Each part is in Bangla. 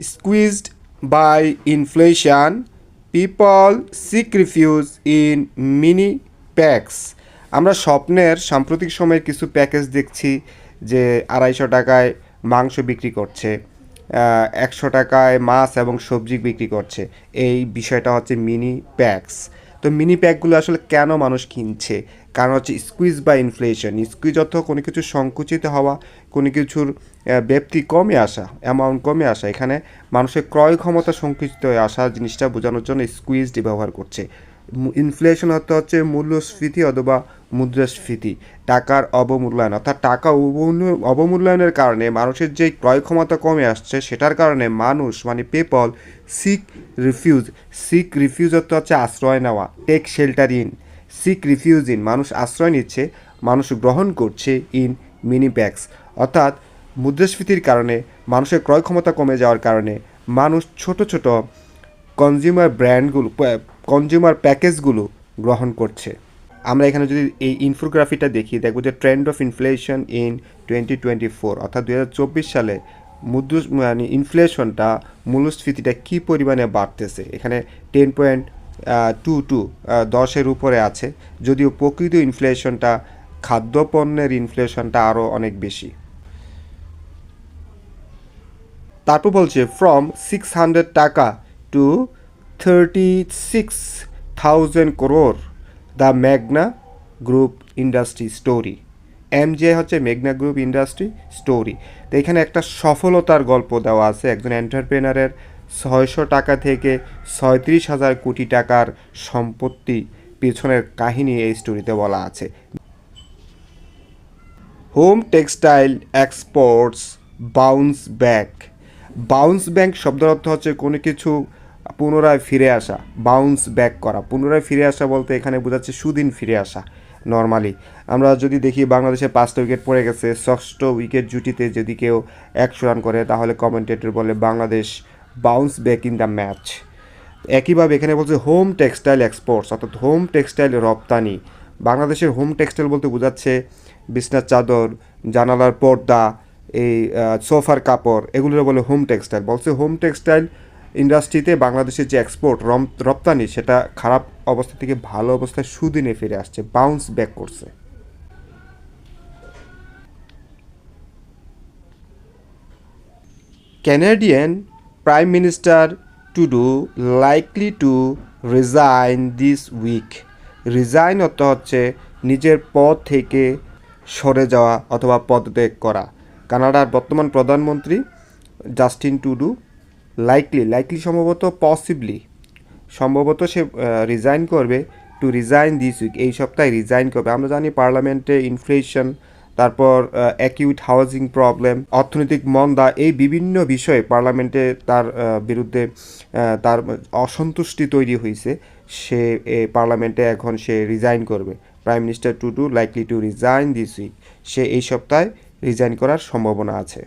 squeezed by inflation, people seek refuge in mini packs. আমরা স্বপ্নের সাম্প্রতিক সময়ের কিছু প্যাকেজ দেখছি যে আড়াইশো টাকায় মাংস বিক্রি করছে একশো টাকায় মাছ এবং সবজি বিক্রি করছে এই বিষয়টা হচ্ছে মিনি প্যাকস তো মিনি প্যাকগুলো আসলে কেন মানুষ কিনছে? কারণ হচ্ছে স্কুইজ বা ইনফ্লেশন স্কুইজ অর্থ কোনো কিছু সংকুচিত হওয়া, কোনো কিছুর ব্যক্তি কমে আসা অ্যামাউন্ট কমে আসা। এখানে মানুষের ক্রয় ক্ষমতা সংকুচিত হয়ে আসা জিনিসটা বোঝানোর জন্য স্কুইজটি ব্যবহার করছে। ইনফ্লেশন অর্থ হচ্ছে মূল্যস্ফীতি অথবা মুদ্রাস্ফীতি, টাকার অবমূল্যায়ন। অর্থাৎ টাকা অবমূল্য- অবমূল্যায়নের কারণে মানুষের যে ক্রয় ক্ষমতা কমে আসছে, সেটার কারণে মানুষ মানে people seek refuge seek refuge অর্থ হচ্ছে আশ্রয় নেওয়া take shelter in seek refuge in মানুষ আশ্রয় নিচ্ছে, মানুষ গ্রহণ করছে ইন মিনি প্যাক্স অর্থাৎ মুদ্রাস্ফীতির কারণে, মানুষের ক্রয় ক্ষমতা কমে যাওয়ার কারণে, মানুষ ছোট ছোট কনজিউমার ব্র্যান্ডগুলো কনজিউমার প্যাকেজগুলো গ্রহণ করছে। আমরা এখানে যদি এই ইনফোগ্রাফিটা দেখি, দেখব যে trend of inflation in twenty twenty four অর্থাৎ দু হাজার চব্বিশ সালে মুদ্র মানে ইনফ্লেশনটা মূল্যস্ফীতিটা কী পরিমাণে বাড়তেছে? এখানে টেন পয়েন্ট টু টু দশের উপরে আছে। যদিও প্রকৃত ইনফ্লেশনটা খাদ্যপণ্যের ইনফ্লেশনটা আরও অনেক বেশি। তারপর বলছে ফ্রম সিক্স হান্ড্রেড টাকা to thirty six thousand crore the মেঘনা গ্রুপ ইন্ডাস্ট্রি স্টোরি এমজে হচ্ছে মেঘনা গ্রুপ ইন্ডাস্ট্রি স্টোরি তো এখানে একটা সফলতার গল্প দেওয়া আছে। একজন এন্টারপ্রেনারের ছয়শো টাকা থেকে ছয়ত্রিশ হাজার কোটি টাকার সম্পত্তি পেছনের কাহিনী এই স্টোরিতে বলা আছে। Home textile exports bounce back. Bounce back শব্দের অর্থ হচ্ছে কোনো কিছু পুনরায় ফিরে আসা বাউন্স ব্যাক করা। পুনরায় ফিরে আসা বলতে এখানে বোঝাচ্ছে সুদিন ফিরে আসা নর্মালি আমরা যদি দেখি বাংলাদেশে পাঁচটা উইকেট পড়ে গেছে, ষষ্ঠ উইকেট জুটিতে যদি কেউ একশো রান করে, তাহলে কমেন্টেটর বলে Bangladesh bounce back in the match একইভাবে এখানে বলছে হোম টেক্সটাইল এক্সপোর্টস অর্থাৎ হোম টেক্সটাইল রপ্তানি। বাংলাদেশের হোম টেক্সটাইল বলতে বোঝাচ্ছে বিছনার চাদর, জানালার পর্দা, এই সোফার কাপড় এগুলো বলে হোম টেক্সটাইল বলছে হোম টেক্সটাইল ইন্ডাস্ট্রিতে বাংলাদেশের যে এক্সপোর্ট রপ্তানি, সেটা খারাপ অবস্থা থেকে ভালো অবস্থায় সুদিনে ফিরে আসছে বাউন্স ব্যাক করছে Canadian Prime Minister Trudeau likely to resign this week. Resign অর্থ হচ্ছে নিজের পদ থেকে সরে যাওয়া অথবা পদত্যাগ করা কানাডার বর্তমান প্রধানমন্ত্রী জাস্টিন টুডু লাইকলি লাইকলি সম্ভবত পসিবলি সম্ভবত সে রিজাইন করবে টু রিজাইন দিস উইক এই সপ্তাহে রিজাইন করবে। আমরা জানি পার্লামেন্টে ইনফ্লেশন তারপর অ্যাকিউট হাউজিং প্রবলেম অর্থনৈতিক মন্দা, এই বিভিন্ন বিষয়ে পার্লামেন্টে তার বিরুদ্ধে তার অসন্তুষ্টি তৈরি হয়েছে সে পার্লামেন্টে এখন সে রিজাইন করবে। Prime minister to to likely to resign this week সে এই সপ্তাহে রিজাইন করার সম্ভাবনা আছে।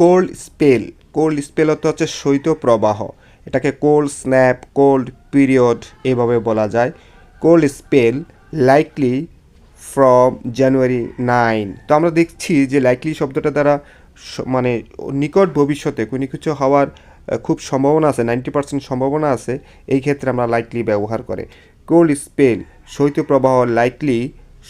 কোল্ড স্পেল কোল্ড স্পেল অর্থ হচ্ছে শৈত্য প্রবাহ। এটাকে কোল্ড স্ন্যাপ কোল্ড পিরিয়ড এভাবে বলা যায়। Cold spell likely from January nine তো আমরা দেখছি যে লাইকলি শব্দটা দ্বারা মানে নিকট ভবিষ্যতে কোনো কিছু হওয়ার খুব সম্ভাবনা আছে নাইনটি পার্সেন্ট সম্ভাবনা আছে, এই ক্ষেত্রে আমরা লাইকলি ব্যবহার করে। কোল্ড স্পেল শৈত্যপ্রবাহ লাইকলি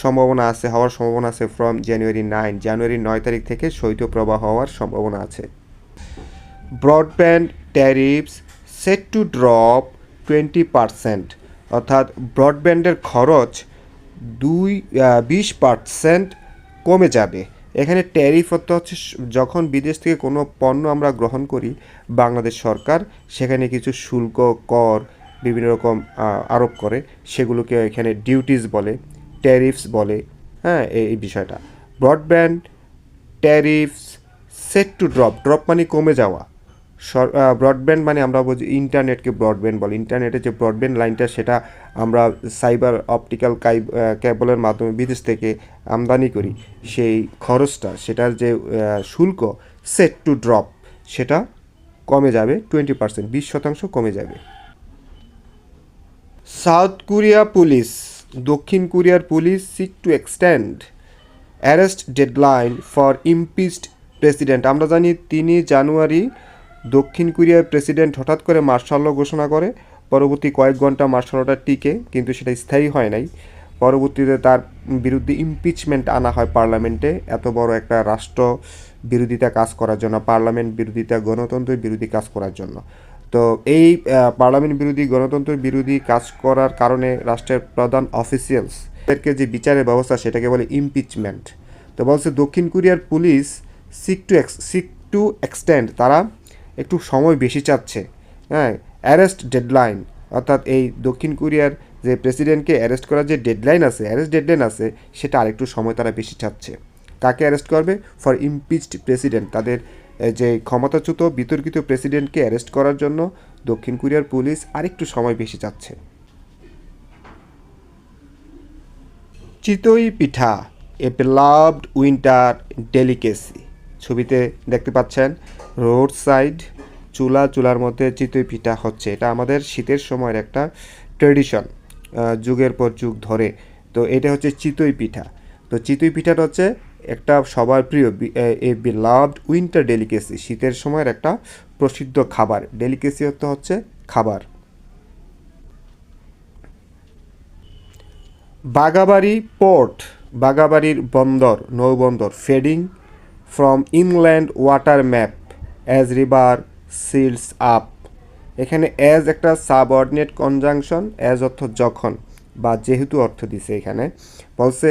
সম্ভাবনা আছে, হওয়ার সম্ভাবনা আছে ফ্রম জানুয়ারি নাইন জানুয়ারি নয় তারিখ থেকে শৈত্যপ্রবাহ হওয়ার সম্ভাবনা আছে। Broadband tariffs set to drop twenty percent অর্থাৎ ব্রডব্যান্ডের খরচ দুই বিশ পার্সেন্ট কমে যাবে। এখানে ট্যারিফ অর্থ হচ্ছে যখন বিদেশ থেকে কোনো পণ্য আমরা গ্রহণ করি বাংলাদেশ সরকার, সেখানে কিছু শুল্ক, কর, বিভিন্ন রকম আরোপ করে, সেগুলোকে এখানে ডিউটিস বলে। ট্যারিফস বলে হ্যাঁ এই বিষয়টা। Broadband tariffs set to drop drop মানে কমে যাওয়া। ব্রডব্যান্ড মানে আমরা বুঝি ইন্টারনেটকে ব্রডব্যান্ড বলে। ইন্টারনেটের যে ব্রডব্যান্ড লাইনটা সেটা আমরা সাইবার অপটিক্যাল কেবলের মাধ্যমে বিদেশ থেকে আমদানি করি। সেই খরচটা, সেটার যে শুল্ক সেট টু ড্রপ সেটা কমে যাবে টোয়েন্টি পার্সেন্ট বিশ শতাংশ কমে যাবে। সাউথ কোরিয়া পুলিশ দক্ষিণ কোরিয়ার police seek to extend arrest deadline for impeached president আমরা জানি তিনি জানুয়ারি দক্ষিণ কোরিয়ার প্রেসিডেন্ট হঠাৎ করে মার্শাল ঘোষণা করে, পরবর্তী কয়েক ঘণ্টা মার্শাল লটা টিকে, কিন্তু সেটা স্থায়ী হয় নাই। পরবর্তীতে তার বিরুদ্ধে ইমপিচমেন্ট আনা হয় পার্লামেন্টে। এত বড় একটা রাষ্ট্র বিরোধিতা কাজ করার জন্য, পার্লামেন্ট বিরোধিতা, গণতন্ত্রের বিরোধী কাজ করার জন্য। তো এই পার্লামেন্ট বিরোধী, গণতন্ত্রের বিরোধী কাজ করার কারণে রাষ্ট্রের প্রধান অফিসিয়ালস এদেরকে যে বিচারের ব্যবস্থা, সেটাকে বলে ইমপিচমেন্ট তো বলছে দক্ষিণ কোরিয়ার police seek to seek to extend তারা একটু সময় বেশি চাচ্ছে। হ্যাঁ অ্যারেস্ট ডেডলাইন অর্থাৎ এই দক্ষিণ কোরিয়ার যে প্রেসিডেন্টকে অ্যারেস্ট করার যে ডেডলাইন আছে অ্যারেস্ট ডেডলাইন আছে, সেটা আরেকটু সময় তারা বেশি চাচ্ছে। কাকে অ্যারেস্ট করবে? ফর ইমপিচড প্রেসিডেন্ট তাদের যে ক্ষমতাচ্যুত বিতর্কিত প্রেসিডেন্টকে অ্যারেস্ট করার জন্য দক্ষিণ কোরিয়ার পুলিশ আরেকটু সময় বেশি চাচ্ছে। চিতই পিঠা, এ বেলাভড উইন্টার ডেলিকেসি ছবিতে দেখতে পাচ্ছেন রোড সাইড চুলা, চুলার মধ্যে চিতই পিঠা হচ্ছে। এটা আমাদের শীতের সময়ের একটা ট্রেডিশন যুগের পর যুগ ধরে। তো এটা হচ্ছে চিতই পিঠা। তো চিতই পিঠাটা হচ্ছে একটা সবার প্রিয় এ বেলাভড উইন্টার ডেলিকেসি শীতের সময়ের একটা প্রসিদ্ধ খাবার। ডেলিকেসি অর্থ হচ্ছে খাবার। বাগাবাড়ি পোর্ট বাগাবাড়ির বন্দর, নৌবন্দর fading from inland water map as river silts up এখানে অ্যাজ একটা সাবঅর্ডিনেট কনজাংশন অ্যাজ অর্থ যখন, বা যেহেতু অর্থ দিছে এখানে। বলছে,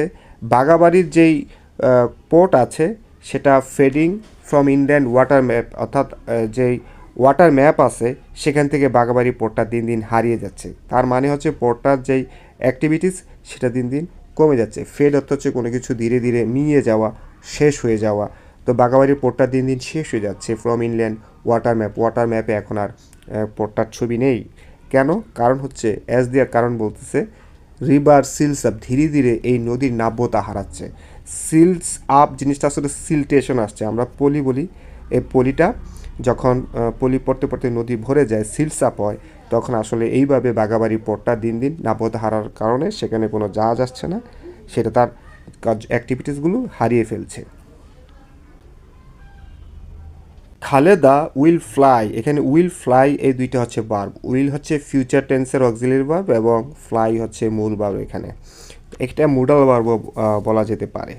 বাগাবাড়ির যেই পোর্ট আছে, সেটা fading from inland water map অর্থাৎ যেই ওয়াটার ম্যাপ আছে, সেখান থেকে বাঘাবাড়ি পোর্টটা দিন দিন হারিয়ে যাচ্ছে। তার মানে হচ্ছে পোর্টটার যেই অ্যাক্টিভিটিস সেটা দিন দিন কমে যাচ্ছে। ফেড অর্থ হচ্ছে কোনো কিছু ধীরে ধীরে মিয়ে যাওয়া, শেষ হয়ে যাওয়া। তো বাগাবাড়ির পোর্টটা দিন দিন শেষ হয়ে যাচ্ছে from inland water map water ম্যাপে এখন আর পোর্টটার ছবি নেই। কেন? কারণ হচ্ছে অ্যাজ দেওয়ার কারণ বলতেছে রিভার সিলস আপ ধীরে ধীরে এই নদীর নাব্যতা হারাচ্ছে। সিলস আপ জিনিসটা আসলে সিলটেশন আসছে। আমরা পলি বলি, এই পলিটা যখন পলি পড়তে পড়তে নদী ভরে যায় সিলস আপ হয়, তখন আসলে এইভাবে বাগাবাড়ি পোর্টটা দিন দিন নাব্যতা হারার কারণে সেখানে কোনো জাহাজ আসছে না। সেটা তার অ্যাক্টিভিটিসগুলো হারিয়ে ফেলছে। খালেদা উইল ফ্লাই এখানে উইল ফ্লাই এই দুইটা হচ্ছে বার্ব উইল হচ্ছে ফিউচার টেন্সের অক্সিলারি বার্ব এবং ফ্লাই হচ্ছে মূল বার্ব এখানে। একটা মুডাল ভার্ব বলা যেতে পারে।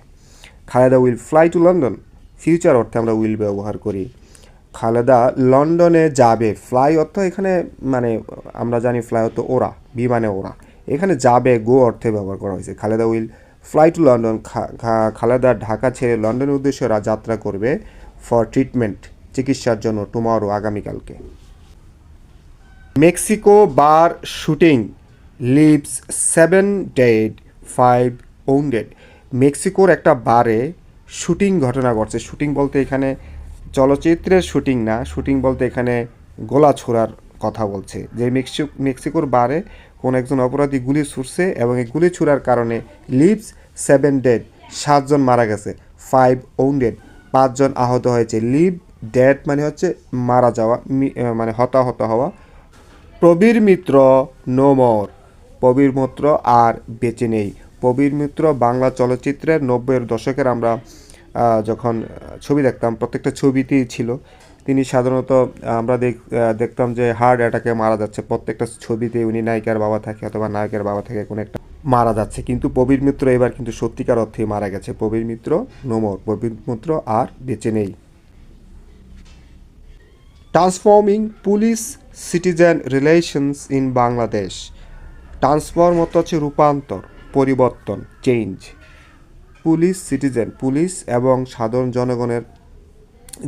Khaleda will fly to London future অর্থে আমরা উইল ব্যবহার করি। খালেদা লন্ডনে যাবে। ফ্লাই অর্থ এখানে মানে আমরা জানি ফ্লাই অর্থ ওরা, বিমানে ওরা। এখানে যাবে গো অর্থে ব্যবহার করা হয়েছে। Khaleda will fly to London Khaleda Dhaka ছেড়ে লন্ডনের উদ্দেশ্যে যাত্রা করবে ফর ট্রিটমেন্ট চিকিৎসার জন্য টুমারো আগামীকালকে। Mexico bar shooting leaves seven dead five wounded মেক্সিকোর একটা বারে শুটিং ঘটনা ঘটছে। শুটিং বলতে এখানে চলচ্চিত্রের শুটিং না, শুটিং বলতে এখানে গোলা ছোড়ার কথা বলছে। যে মেক্সিকো মেক্সিকোর বারে কোন একজন অপরাধী গুলি ছুটছে এবং এই গুলি ছোড়ার কারণে লিভস সেভেন ডেড সাতজন মারা গেছে। ফাইভ ওন্ডেড পাঁচজন আহত হয়েছে। লিভ ডেড মানে হচ্ছে মারা যাওয়া মানে হতাহত হওয়া। Prabir Mitra, no more. Prabir Mitra আর বেঁচে নেই। প্রবীর মিত্র বাংলা চলচ্চিত্রের নব্বইয়ের দশকের আমরা যখন ছবি দেখতাম, প্রত্যেকটা ছবিতেই ছিল। তিনি সাধারণত আমরা দেখ দেখতাম যে হার্ট অ্যাটাকে মারা যাচ্ছে। প্রত্যেকটা ছবিতে উনি নায়িকার বাবা থাকে অথবা নায়কের বাবা থাকে, কোনো একটা মারা যাচ্ছে। কিন্তু প্রবীর মিত্র এবার কিন্তু সত্যিকার অর্থে মারা গেছে। প্রবীর মিত্র নোমর প্রবীর মিত্র আর বেঁচে নেই। Transforming police citizen relations in Bangladesh transform অর্থ হচ্ছে রূপান্তর, পরিবর্তন, চেঞ্জ। পুলিশ, সিটিজেন, পুলিশ এবং সাধারণ জনগণের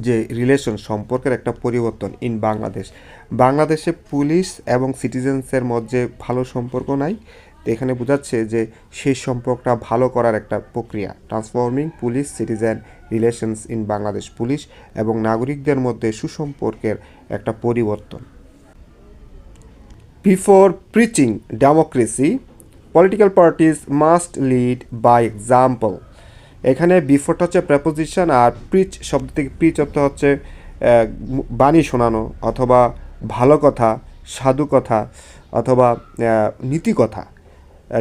যে রিলেশন, সম্পর্কের একটা পরিবর্তন ইন বাংলাদেশ। বাংলাদেশে পুলিশ এবং সিটিজেন্সের মধ্যে ভালো সম্পর্ক নাই। তো এখানে বোঝাচ্ছে যে সেই সম্পর্কটা ভালো করার একটা প্রক্রিয়া। Transforming, police, citizen relations in Bangladesh, police এবং নাগরিকদের মধ্যে সুসম্পর্কের একটা পরিবর্তন। Before preaching democracy political parties must lead by example এখানে বিফোরটা হচ্ছে প্রেপোজিশন আর প্রিচ শব্দ থেকে প্রিচ অর্থ হচ্ছে বাণী শোনানো অথবা ভালো কথা সাধু কথা অথবা আহ, নীতিকথা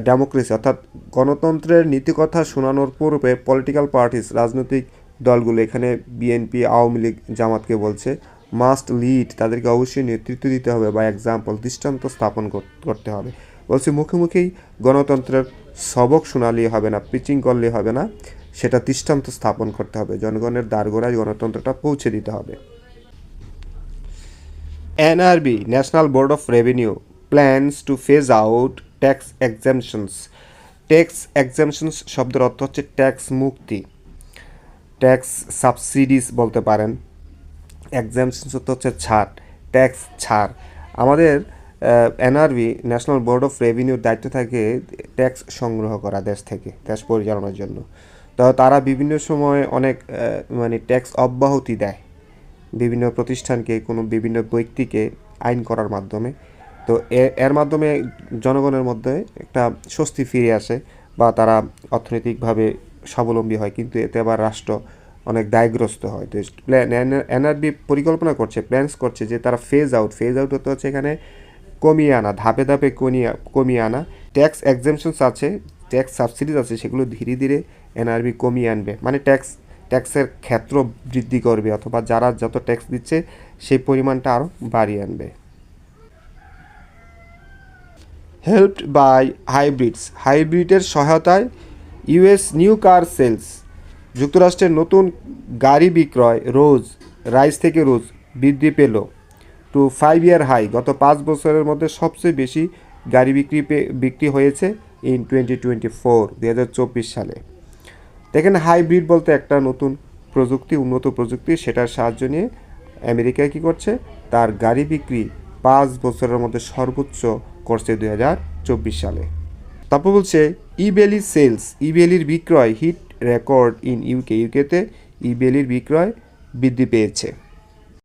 ডেমোক্রেসি অর্থাৎ গণতন্ত্রের নীতিকথা শোনানোর পূর্বে পলিটিক্যাল পার্টিস রাজনৈতিক দলগুলো এখানে বিএনপি আওয়ামী লীগ জামাতকে বলছে মাস্ট লিড, তাদেরকে অবশ্যই নেতৃত্ব দিতে হবে বা এক্সাম্পল দৃষ্টান্ত স্থাপন করতে হবে। বলছে, মুখে মুখেই গণতন্ত্রের সবক শোনালে হবে না পিচিং করলে হবে না, সেটা দৃষ্টান্ত স্থাপন করতে হবে। জনগণের দ্বারগোড়ায় গণতন্ত্রটা পৌঁছে দিতে হবে। NRB National Board of Revenue, plans to phase out tax exemptions tax exemptions শব্দের অর্থ হচ্ছে ট্যাক্স মুক্তি। ট্যাক্স সাবসিডিজ বলতে পারেন। এক্সামশনস অর্থ হচ্ছে ছাড় ট্যাক্স ছাড়। আমাদের এনআরবি ন্যাশনাল বোর্ড অফ রেভিনিউর দায়িত্ব থাকে ট্যাক্স সংগ্রহ করা দেশ থেকে, দেশ পরিচালনার জন্য। তো তারা বিভিন্ন সময় অনেক মানে ট্যাক্স অব্যাহতি দেয় বিভিন্ন প্রতিষ্ঠানকে, কোনো বিভিন্ন ব্যক্তিকে আইন করার মাধ্যমে। তো এর মাধ্যমে জনগণের মধ্যে একটা স্বস্তি ফিরে আসে বা তারা অর্থনৈতিকভাবে স্বাবলম্বী হয়। কিন্তু এতে আবার রাষ্ট্র অনেক দায়গ্রস্ত হয়। তো প্ল্যান এনআরবি পরিকল্পনা করছে প্ল্যান্স করছে যে তারা ফেজ আউট ফেজ আউট হতে হচ্ছে এখানে কমিয়ে আনা, ধাপে ধাপে কমিয়ে কমিয়ে আনা। ট্যাক্স এক্সামশনস আছে ট্যাক্স সাবসিডিজ আছে, সেগুলো ধীরে ধীরে এনআরবি কমিয়ে আনবে। মানে ট্যাক্স ট্যাক্সের ক্ষেত্র বৃদ্ধি করবে, অথবা যারা যত ট্যাক্স দিচ্ছে, সেই পরিমাণটা আরও বাড়িয়ে আনবে। হেল্পড বাই হাইব্রিডস হাইব্রিডের সহায়তায় ইউএস নিউ কার সেলস যুক্তরাষ্ট্রের নতুন গাড়ি বিক্রয় রোজ রাইস থেকে রোজ বৃদ্ধি পেল। টু ফাইভ ইয়ার হাই, গত পাঁচ বছরের মধ্যে সবচেয়ে বেশি গাড়ি বিক্রি বিক্রি হয়েছে ইন টোয়েন্টি টোয়েন্টি ফোর দু হাজার চব্বিশ সালে। দেখেন, হাইব্রিড বলতে একটা নতুন প্রযুক্তি, উন্নত প্রযুক্তি, সেটার সাহায্য নিয়ে আমেরিকা কী করছে? তার গাড়ি বিক্রি পাঁচ বছরের মধ্যে সর্বোচ্চ করছে দুই হাজার চব্বিশ সালে। তারপর বলছে, ইবেলি সেলস, ইবেলির বিক্রয় হিট রেকর্ড ইন ইউকে ইউকেতে ইবেলির বিক্রয় বৃদ্ধি পেয়েছে।